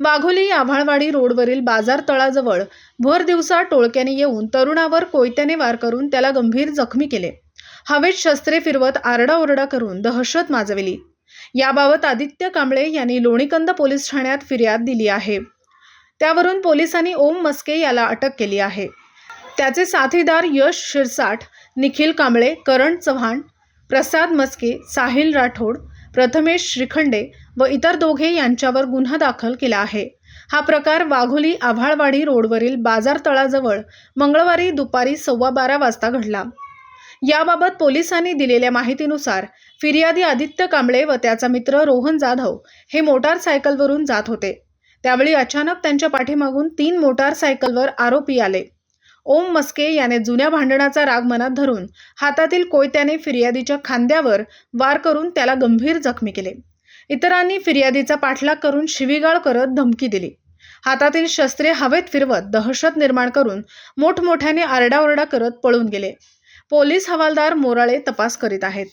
वाघोली आभाळवाडी रोडवरील बाजार तळाजवळ भर दिवसा टोळक्याने येऊन तरुणावर कोयत्याने वार करून त्याला गंभीर जखमी केले. हवेत शस्त्रे फिरवत आरडाओरडा करून दहशत माजविली. याबाबत आदित्य कांबळे यांनी लोणीकंद पोलीस ठाण्यात फिर्याद दिली आहे. त्यावरून पोलिसांनी ओम मस्के याला अटक केली आहे. त्याचे साथीदार यश शिरसाठ निखिल कांबळे करण चव्हाण प्रसाद मस्के साहिल राठोड प्रथमेश श्रीखंडे व इतर दोघे यांच्यावर गुन्हा दाखल केला आहे. हा प्रकार वाघोली आभाळवाडी रोडवरील बाजार तळाजवळ मंगळवारी दुपारी सव्वा बारा वाजता घडला. याबाबत पोलिसांनी दिलेल्या माहितीनुसार फिर्यादी आदित्य कांबळे व त्याचा मित्र रोहन जाधव हे मोटारसायकलवरून जात होते. त्यावेळी अचानक त्यांच्या पाठीमागून तीन मोटारसायकलवर आरोपी आले. ओम मस्के याने जुन्या भांडणाचा राग मनात धरून हातातील कोयत्याने फिर्यादीच्या खांद्यावर वार करून त्याला गंभीर जखमी केले. इतरांनी फिर्यादीचा पाठलाग करून शिवीगाळ करत धमकी दिली. हातातील शस्त्रे हवेत फिरवत दहशत निर्माण करून मोठमोठ्याने आरडाओरडा करत पळून गेले. पोलीस हवालदार मोराळे तपास करीत आहेत.